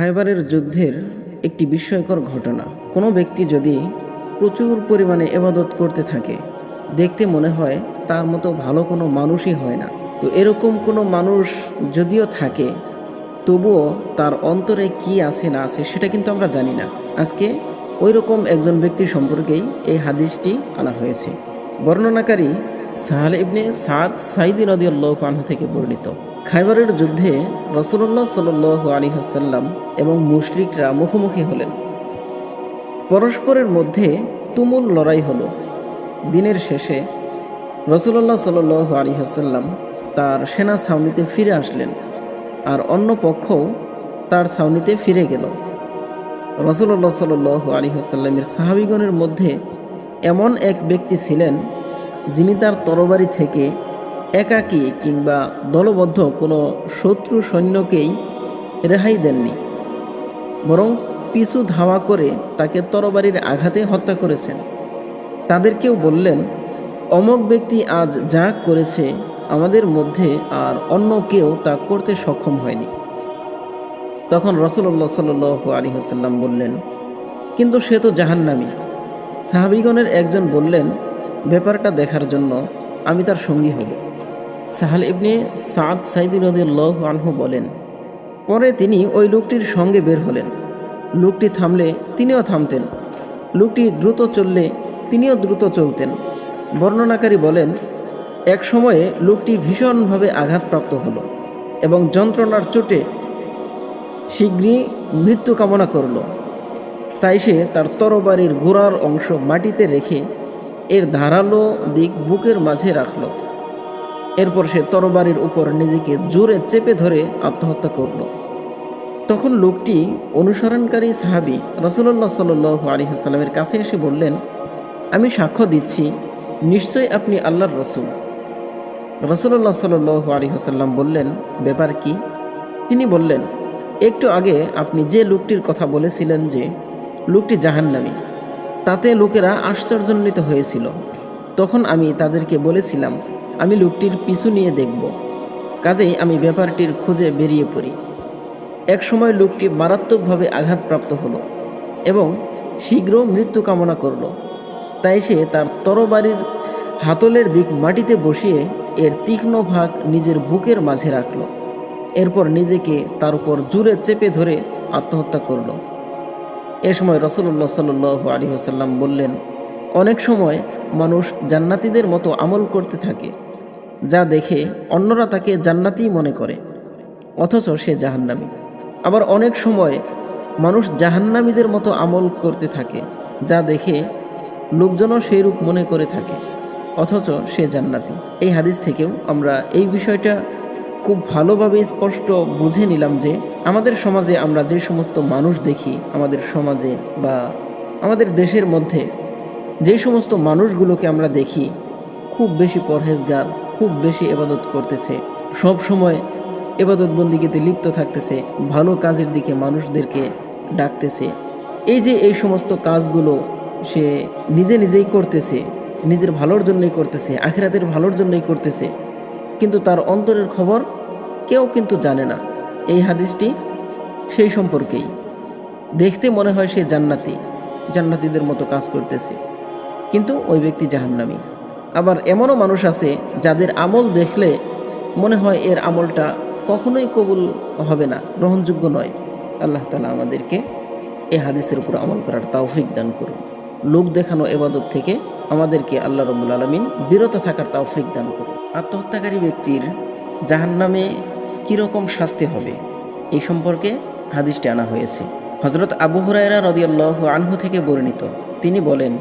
খাইবারের যুদ্ধের একটি বিস্ময়কর ঘটনা। কোনো ব্যক্তি যদি প্রচুর পরিমাণে এবাদত করতে থাকে, দেখতে মনে হয় তার মতো ভালো কোনো মানুষই হয় না। তো এরকম কোনো মানুষ যদিও থাকে, তবুও তার অন্তরে কি আছে না আছে সেটা কিন্তু আমরা জানি না। আজকে ওই রকম একজন ব্যক্তি সম্পর্কেই এই হাদিসটি আনা হয়েছে। বর্ণনাকারী সাহাল ইবনে সাদ সাইদি রদিয়াল্লাহ আনহু থেকে বর্ণিত। খাইবারের যুদ্ধে রসুল্লাহ সাল আলী হাসাল্লাম এবং মুশরিকরা মুখোমুখি হলেন। পরস্পরের মধ্যে তুমুল লড়াই হলো। দিনের শেষে রসুল্লাহ সাল আলী হাসাল্লাম তার সেনা ছাউনিতে ফিরে আসলেন আর অন্য পক্ষও তার ছাউনিতে ফিরে গেল। রসুল্লাহ সাল আলী হাসাল্লামের সাহাবিগণের মধ্যে এমন এক ব্যক্তি ছিলেন যিনি তার তরবারি থেকে একাকী কিংবা দলবদ্ধ কোনো শত্রু সৈন্যকেই রেহাই দেননি। বরং পিছু ধাওয়া করে তাকে তরবারির আঘাতে হত্যা করেছেন। তাদেরকেও বললেন অমক ব্যক্তি আজ যা করেছে আমাদের মধ্যে আর অন্য কেউ তা করতে সক্ষম হয়নি। তখন রসল্লা সাল আলী হাসাল্লাম বললেন, কিন্তু সে তো জাহান্নামী। সাহাবিগণের একজন বললেন, ব্যাপারটা দেখার জন্য আমি তার সঙ্গী হব। সাহাল ইবনে সাদ সাইদি রদিল্লাহ আনহু বলেন, পরে তিনি ওই লোকটির সঙ্গে বের হলেন। লোকটি থামলে তিনিও থামতেন। লোকটি দ্রুত চললে তিনিও দ্রুত চলতেন। বর্ণনাকারী বলেন, এক সময়ে লোকটি ভীষণভাবে আঘাতপ্রাপ্ত হলো এবং যন্ত্রণার চোটে শীঘ্রই মৃত্যু কামনা করল। তাই সে তার তরবারির গোড়ার অংশ মাটিতে রেখে এর ধারালো দিক বুকের মাঝে রাখল। এরপর সে তরবারির উপর নিজেকে জোরে চেপে ধরে আত্মহত্যা করল। তখন লোকটি অনুসরণকারী সাহাবি রসুল্লাহ সাল আলী হাসালামের কাছে এসে বললেন, আমি সাক্ষ্য দিচ্ছি, নিশ্চয়ই আপনি আল্লাহর রসুল। রসুল্লাহ সাল আলী হাসাল্লাম বললেন, ব্যাপার কি? তিনি বললেন, একটু আগে আপনি যে লোকটির কথা বলেছিলেন যে লোকটি জাহান্নামী, তাতে লোকেরা আশ্চর্যান্বিত হয়েছিল। তখন আমি তাদেরকে বলেছিলাম আমি লোকটির পিছু নিয়ে দেখব। কাজেই আমি ব্যাপারটির খুঁজে বেরিয়ে পড়ি। এক সময় লোকটি মারাত্মকভাবে আঘাতপ্রাপ্ত হলো এবং শীঘ্র মৃত্যু কামনা করল। তাই সে তার তরবারির হাতলের দিক মাটিতে বসিয়ে এর তীক্ষ্ণ ভাগ নিজের বুকের মাঝে রাখল। এরপর নিজেকে তার উপর জুড়ে চেপে ধরে আত্মহত্যা করল। এ সময় রসুল্লাহ সাল আলী হাসাল্লাম বললেন, অনেক সময় মানুষ জান্নাতিদের মতো আমল করতে থাকে। যা দেখে অন্যরা তাকে জান্নাতি মনে করে, অথচ সে জাহান্নামী। আবার অনেক সময় মানুষ জাহান্নামীদের মতো আমল করতে থাকে, যা দেখে লোকজনও সেই রূপ মনে করে থাকে, অথচ সে জান্নাতি। এই হাদিস থেকেও আমরা এই বিষয়টা খুব ভালোভাবে স্পষ্ট বুঝে নিলাম যে আমাদের সমাজে আমরা যে সমস্ত মানুষ দেখি, আমাদের সমাজে বা আমাদের দেশের মধ্যে, যে সমস্ত মানুষগুলোকে আমরা দেখি, খুব বেশি পরহেজগার খুব বেশি এবাদত করতেছে। সব সময় এবাদত বন্দিগিতে লিপ্ত থাকতেছে, ভালো কাজের দিকে মানুষদেরকে ডাকতেছে। এই যে এই সমস্ত কাজগুলো সে নিজে নিজেই করতেছে, নিজের ভালোর জন্যই করতেছে, আখিরাতের ভালোর জন্যই করতেছে, কিন্তু তার অন্তরের খবর কেউ কিন্তু জানে না। এই হাদিসটি সেই সম্পর্কেই। দেখতে মনে হয় সে জান্নাতি, জান্নাতিদের মতো কাজ করতেছে, কিন্তু ওই ব্যক্তি জাহান্নামি। আবার এমনও মানুষ আছে যাদের আমল দেখলে মনে হয় এর আমলটা কখনোই কবুল হবে না, গ্রহণযোগ্য নয়। আল্লাহ তালা আমাদেরকে এই হাদিসের উপর আমল করার তাওফিক দান করুন। লোক দেখানো এবাদত থেকে আমাদেরকে আল্লাহ রবুল আলমিন বিরত থাকার তাওফিক দান করুন। আত্মহত্যাকারী ব্যক্তির জাহান্নামে কীরকম শাস্তি হবে এই সম্পর্কে হাদিসটি আনা হয়েছে। হজরত আবু হুরায়রা রদিয়াল্লাহ আনহু থেকে বর্ণিত। তিনি বলেন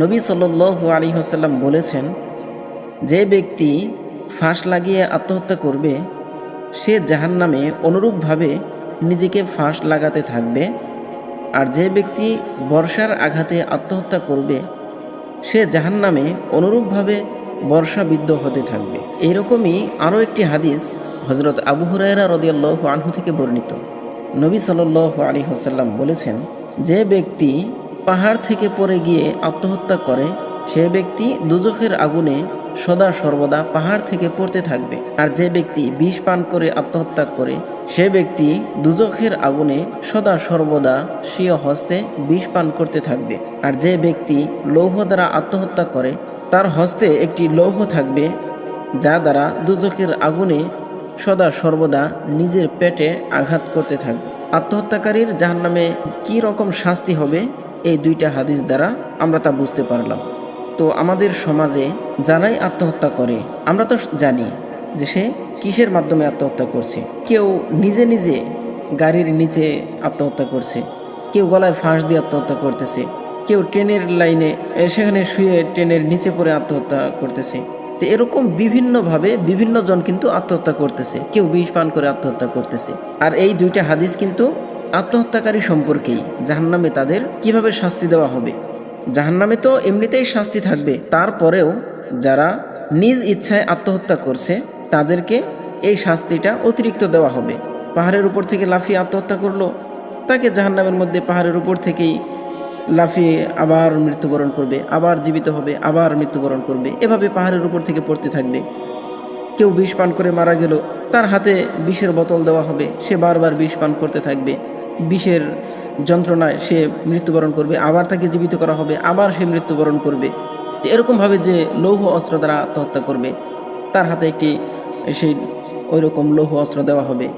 নবী সাল্ল আলী হাসাল্লাম বলেছেন, যে ব্যক্তি ফাঁস লাগিয়ে আত্মহত্যা করবে, সে জাহান নামে অনুরূপভাবে নিজেকে ফাঁস লাগাতে থাকবে, আর যে ব্যক্তি বর্ষার আঘাতে আত্মহত্যা করবে, সে জাহান নামে অনুরূপভাবে বর্ষাবিদ্ধ হতে থাকবে। এরকমই আরও একটি হাদিস হজরত আবু হুরায়রা রদিয়াল্লাহ আনহু থেকে বর্ণিত। নবী সাল আলী হাসাল্লাম বলেছেন, যে ব্যক্তি পাহাড় থেকে পড়ে গিয়ে আত্মহত্যা করে, সে ব্যক্তি দুজখের আগুনে সদা সর্বদা পাহাড় থেকে পড়তে থাকবে। আর যে ব্যক্তি বিষ পান করে আত্মহত্যা করে, সে ব্যক্তি দুজখের আগুনে সদা সর্বদা স্বীয় হস্তে বিষ পান করতে থাকবে। আর যে ব্যক্তি লৌহ দ্বারা আত্মহত্যা করে, তার হস্তে একটি লৌহ থাকবে, যা দ্বারা দুজখের আগুনে সদা সর্বদা নিজের পেটে আঘাত করতে থাকবে। আত্মহত্যাকারীর জাহান্নামে কী রকম শাস্তি হবে? এই দুইটা হাদিস দ্বারা আমরা তা বুঝতে পারলাম। তো আমাদের সমাজে যারাই আত্মহত্যা করে, আমরা তো জানি যে সে কিসের মাধ্যমে আত্মহত্যা করছে। কেউ নিজে নিজে গাড়ির নিচে আত্মহত্যা করছে, কেউ গলায় ফাঁস দিয়ে আত্মহত্যা করতেছে, কেউ ট্রেনের লাইনে সেখানে শুয়ে ট্রেনের নিচে পড়ে আত্মহত্যা করতেছে। তো এরকম বিভিন্নভাবে বিভিন্ন জন কিন্তু আত্মহত্যা করতেছে, কেউ বিষ পান করে আত্মহত্যা করতেছে। আর এই দুইটা হাদিস কিন্তু আত্মহত্যাকারী সম্পর্কেই জাহান্নামে তাদের কীভাবে শাস্তি দেওয়া হবে। জাহান্নামে তো এমনিতেই শাস্তি থাকবে, তারপরেও যারা নিজ ইচ্ছায় আত্মহত্যা করছে, তাদেরকে এই শাস্তিটা অতিরিক্ত দেওয়া হবে। পাহাড়ের উপর থেকে লাফিয়ে আত্মহত্যা করল, তাকে জাহান্নামের মধ্যে পাহাড়ের উপর থেকেই লাফিয়ে আবার মৃত্যুবরণ করবে, আবার জীবিত হবে, আবার মৃত্যুবরণ করবে। এভাবে পাহাড়ের উপর থেকে পড়তে থাকবে। কেউ বিষ পান করে মারা গেল, তার হাতে বিষের বোতল দেওয়া হবে, সে বারবার বিষ পান করতে থাকবে। বিষের যন্ত্রণায় সে মৃত্যুবরণ করবে, আবার তাকে জীবিত করা হবে, আবার সে মৃত্যুবরণ করবে। এরকমভাবে যে লৌহ অস্ত্র দ্বারা আত্মহত্যা করবে, তার হাতে একটি সেই ওই রকম লৌহ অস্ত্র দেওয়া হবে।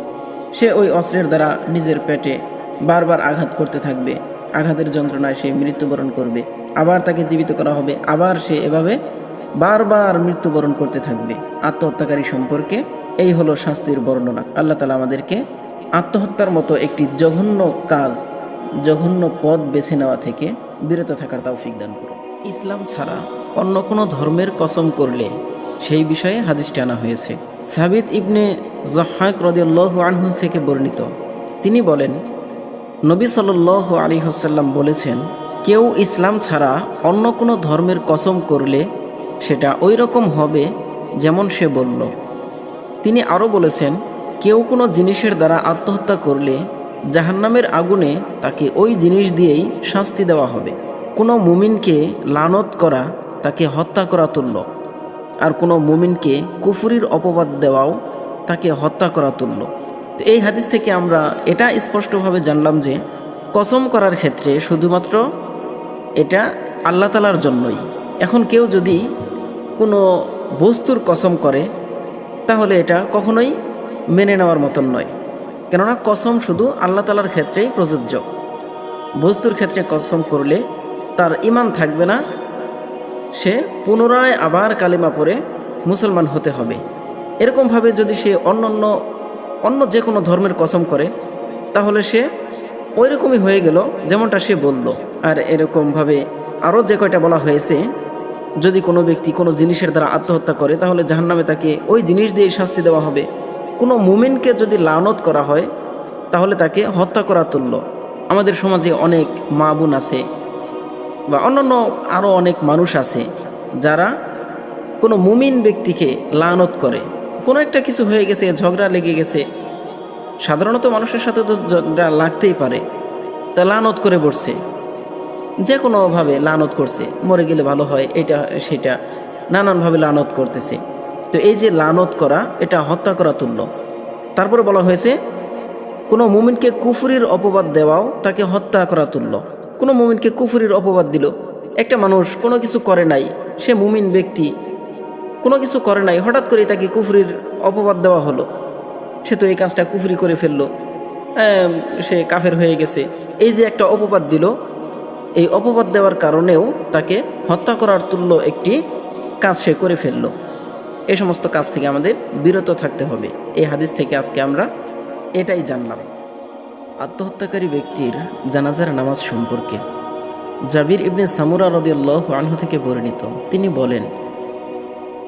সে ওই অস্ত্রের দ্বারা নিজের পেটে বারবার আঘাত করতে থাকবে, আঘাতের যন্ত্রণায় সে মৃত্যুবরণ করবে, আবার তাকে জীবিত করা হবে, আবার সে এভাবে বারবার মৃত্যুবরণ করতে থাকবে। আত্মহত্যাকারী সম্পর্কে এই হলো শাস্তির বর্ণনা। আল্লাহ তালা আমাদেরকে আত্মহত্যার মতো একটি জঘন্য কাজ, জঘন্য পথ বেছে নেওয়া থেকে বিরত থাকার তৌফিক দান করুন। ইসলাম ছাড়া অন্য কোনো ধর্মের কসম করলে সেই বিষয়ে হাদিসটি আনা হয়েছে। সাবিদ ইবনে জহাক রদিয়াল্লাহ আনহু থেকে বর্ণিত। তিনি বলেন, নবী সাল আলী হাসাল্লাম বলেছেন, কেউ ইসলাম ছাড়া অন্য কোনো ধর্মের কসম করলে সেটা ওই রকম হবে যেমন সে বলল। তিনি আরও বলেছেন কেউ কোনো জিনিসের দ্বারা আত্মহত্যা করলে জাহান্নামের আগুনে তাকে ওই জিনিস দিয়েই শাস্তি দেওয়া হবে। কোনো মুমিনকে লানত করা, তাকে হত্যা করা তুল্য। আর কোনো মুমিনকে কুফুরির অপবাদ দেওয়াও তাকে হত্যা করা তুল্য। তো এই হাদিস থেকে আমরা এটা স্পষ্টভাবে জানলাম যে, কসম করার ক্ষেত্রে শুধুমাত্র এটা আল্লাহ তালার জন্যই। এখন কেউ যদি কোনো বস্তুর কসম করে, তাহলে এটা কখনোই মেনে নেওয়ার মতন নয়। কেননা কসম শুধু আল্লাহ তালার ক্ষেত্রেই প্রযোজ্য। বস্তুর ক্ষেত্রে কসম করলে তার ইমান থাকবে না। সে পুনরায় আবার কালিমা পরে মুসলমান হতে হবে। এরকমভাবে যদি সে অন্য অন্য অন্য যে কোনো ধর্মের কসম করে, তাহলে সে ওই রকমই হয়ে গেল যেমনটা সে বলল। আর এরকমভাবে আরও যে কয়টা বলা হয়েছে, যদি কোনো ব্যক্তি কোনো জিনিসের দ্বারা আত্মহত্যা করে, তাহলে জাহান্নামে তাকে ওই জিনিস দিয়ে শাস্তি দেওয়া হবে। কোনো মুমিনকে যদি লানত করা হয়, তাহলে তাকে হত্যা করা তুল্য। আমাদের সমাজে অনেক মা বোন আছে, বা অন্যান্য আরও অনেক মানুষ আছে, যারা কোনো মুমিন ব্যক্তিকে লানত করে। কোনো একটা কিছু হয়ে গেছে, ঝগড়া লেগে গেছে। সাধারণত মানুষের সাথে তো ঝগড়া লাগতেই পারে। তা লানত করে বসছে। যে কোনোভাবে লানত করছে। মরে গেলে ভালো হয়, এটা সেটা। নানানভাবে লানত করতেছে। তো এই যে লানত করা, এটা হত্যা করা তুল্য। তারপরে বলা হয়েছে, কোনো মুমিনকে কুফুরির অপবাদ দেওয়াও তাকে হত্যা করা তুল্য। কোনো মুমিনকে কুফুরির অপবাদ দিল। একটা মানুষ কোনো কিছু করে নাই, সে মুমিন ব্যক্তি। কোনো কিছু করে নাই, হঠাৎ করে তাকে কুফরির অপবাদ দেওয়া হলো। সে তো এই কাজটা কুফরি করে ফেলল। সে কাফের হয়ে গেছে। এই যে একটা অপবাদ দিল, এই অপবাদ দেওয়ার কারণেও তাকে হত্যা করার তুল্য একটি কাজ সে করে ফেলল। এই সমস্ত কাজ থেকে আমাদের বিরত থাকতে হবে। এই হাদিস থেকে আজকে আমরা এটাই জানলাম। আত্মহত্যাকারী ব্যক্তির জানাজার নামাজ সম্পর্কে। জাবির ইবনে সামুরা রদিয়াল্লাহ আনহু থেকে বর্ণিত। তিনি বলেন,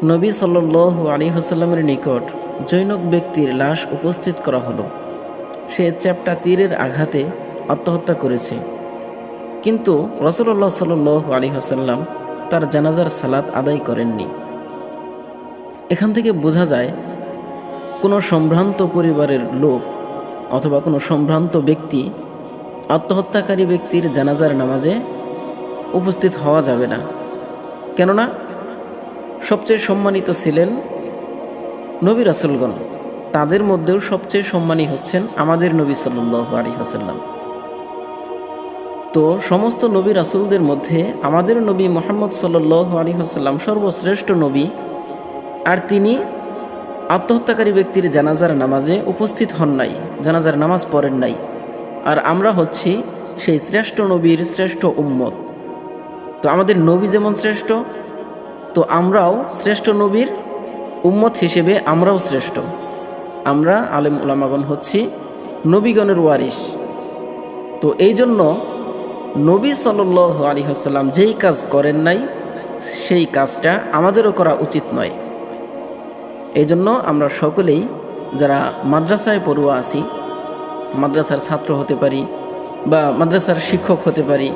নবী সাল্লাহ আলী হাসাল্লামের নিকট জৈনক ব্যক্তির লাশ উপস্থিত করা হলো। সে চ্যাপটা তীরের আঘাতে আত্মহত্যা করেছে। কিন্তু রসুল্লাহ সাল আলী হাসাল্লাম তার জানাজার সালাত আদায় করেননি। এখান থেকে বোঝা যায় কোনো সম্ভ্রান্ত পরিবারের লোক অথবা কোনো সম্ভ্রান্ত ব্যক্তি আত্মহত্যাকারী ব্যক্তির জানাজার নামাজে উপস্থিত হওয়া যাবে না। কেননা সবচেয়ে সম্মানিত ছিলেন নবী রাসুলগণ। তাদের মধ্যেও সবচেয়ে সম্মানী হচ্ছেন আমাদের নবী সাল্লাহ আলী হাসাল্লাম তো সমস্ত নবী রাসুলদের মধ্যে আমাদের নবী মোহাম্মদ সাল্লাহ আলী হাসাল্লাম সর্বশ্রেষ্ঠ নবী আর তিনি আত্মহত্যাকারী ব্যক্তির জানাজার নামাজে উপস্থিত হন নাই, জানাজার নামাজ পড়েন নাই। আর আমরা হচ্ছি সেই শ্রেষ্ঠ নবীর শ্রেষ্ঠ উম্মত। তো আমাদের নবী যেমন শ্রেষ্ঠ, তো আমরাও শ্রেষ্ঠ নবীর উম্মত হিসেবে আমরাও শ্রেষ্ঠ। আমরা আলেম উলামাগণ হচ্ছি নবীগণের ওয়ারিস তো এই জন্য নবী সাল আলী হাসাল্লাম যেই কাজ করেন নাই, সেই কাজটা আমাদেরও করা উচিত নয়। এই জন্য আমরা সকলেই যারা মাদ্রাসায় পড়ুয়া আছি, মাদ্রাসার ছাত্র হতে পারি বা মাদ্রাসার শিক্ষক হতে পারি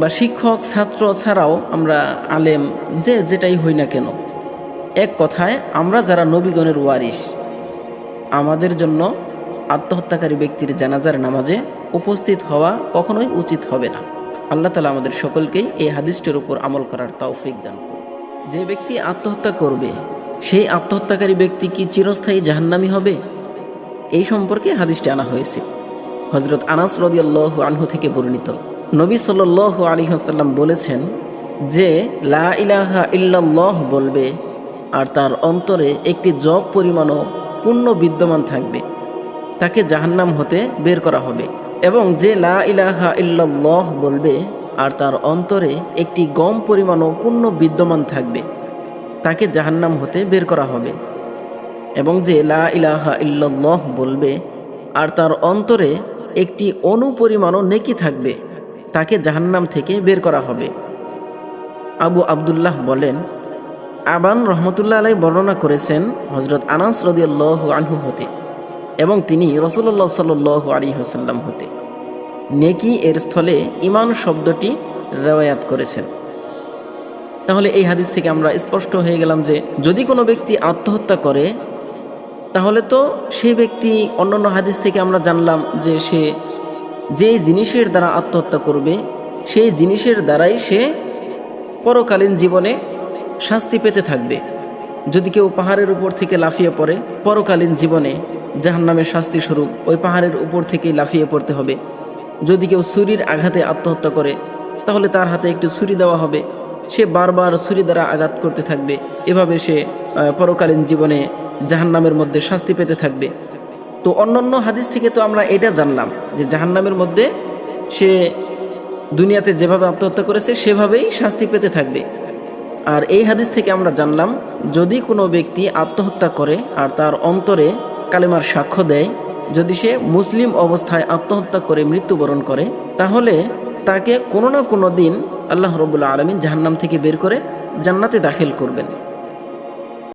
বা শিক্ষক, ছাত্র ছাড়াও আমরা আলেম, যে যেটাই হই না কেন, এক কথায় আমরা যারা নবীগণের ওয়ারিস আমাদের জন্য আত্মহত্যাকারী ব্যক্তির জানাজার নামাজে উপস্থিত হওয়া কখনোই উচিত হবে না। আল্লাহ তালা আমাদের সকলকেই এই হাদিসটির উপর আমল করার তৌফিক দান যে ব্যক্তি আত্মহত্যা করবে সেই আত্মহত্যাকারী ব্যক্তি কি চিরস্থায়ী জাহান্নামি হবে? এই সম্পর্কে হাদিসটি আনা হয়েছে। হজরত আনাস রদিয়াল্লাহ আনহু থেকে বর্ণিত। নবী সাল আলী হাসাল্লাম বলেছেন যে, লা ইলাহা ইল্লাল্লাহ বলবে, আর তার অন্তরে একটি জগ পরিমাণও পূর্ণ বিদ্যমান থাকবে। তাকে জাহান্নাম হতে বের করা হবে। এবং যে, লা ইলাহা ইল্লাল্লাহ বলবে, আর তার অন্তরে একটি গম পরিমাণও পূর্ণ বিদ্যমান থাকবে। তাকে জাহান্নাম হতে বের করা হবে। এবং যে লা ইলাহা ইল্লাল্লাহ বলবে, আর তার অন্তরে একটি অনুপরিমাণও নেকি থাকবে, তাকে জাহান্নাম থেকে বের করা হবে। আবু আবদুল্লাহ বলেন, আবান রহমতুল্লাহ আলাই বর্ণনা করেছেন হজরত আনাস রদিয়াল্লাহ আনহু হতে এবং তিনি রসুল্লাহ সাল আলী হোসাল্লাম হতে। নেকি এর স্থলে ইমান শব্দটি রেওয়ায়াত করেছেন। তাহলে এই হাদিস থেকে আমরা স্পষ্ট হয়ে গেলাম যে যদি কোনো ব্যক্তি আত্মহত্যা করে, তাহলে তো সেই ব্যক্তি অন্যান্য হাদিস থেকে আমরা জানলাম যে সে যে জিনিসের দ্বারা আত্মহত্যা করবে, সেই জিনিসের দ্বারাই সে পরকালীন জীবনে শাস্তি পেতে থাকবে। যদি কেউ পাহাড়ের উপর থেকে লাফিয়ে পড়ে, পরকালীন জীবনে জাহান্নামের শাস্তি স্বরূপ ওই পাহাড়ের উপর থেকেই লাফিয়ে পড়তে হবে। যদি কেউ ছুরির আঘাতে আত্মহত্যা করে, তাহলে তার হাতে একটি ছুরি দেওয়া হবে। সে বারবার ছুরি দ্বারা আঘাত করতে থাকবে। এভাবে সে পরকালীন জীবনে জাহান্নামের মধ্যে শাস্তি পেতে থাকবে। তো অন্যান্য হাদিস থেকে তো আমরা এটা জানলাম যে জাহান্নামের মধ্যে সে দুনিয়াতে যেভাবে আত্মহত্যা করেছে, সেভাবেই শাস্তি পেতে থাকবে। আর এই হাদিস থেকে আমরা জানলাম, যদি কোনো ব্যক্তি আত্মহত্যা করে আর তার অন্তরে কালেমার সাক্ষ্য দেয়, যদি সে মুসলিম অবস্থায় আত্মহত্যা করে মৃত্যুবরণ করে, তাহলে তাকে কোনো না কোনো দিন আল্লাহ রবুল্লা আলমিন জাহান্নাম থেকে বের করে জান্নাতে দাখিল করবেন।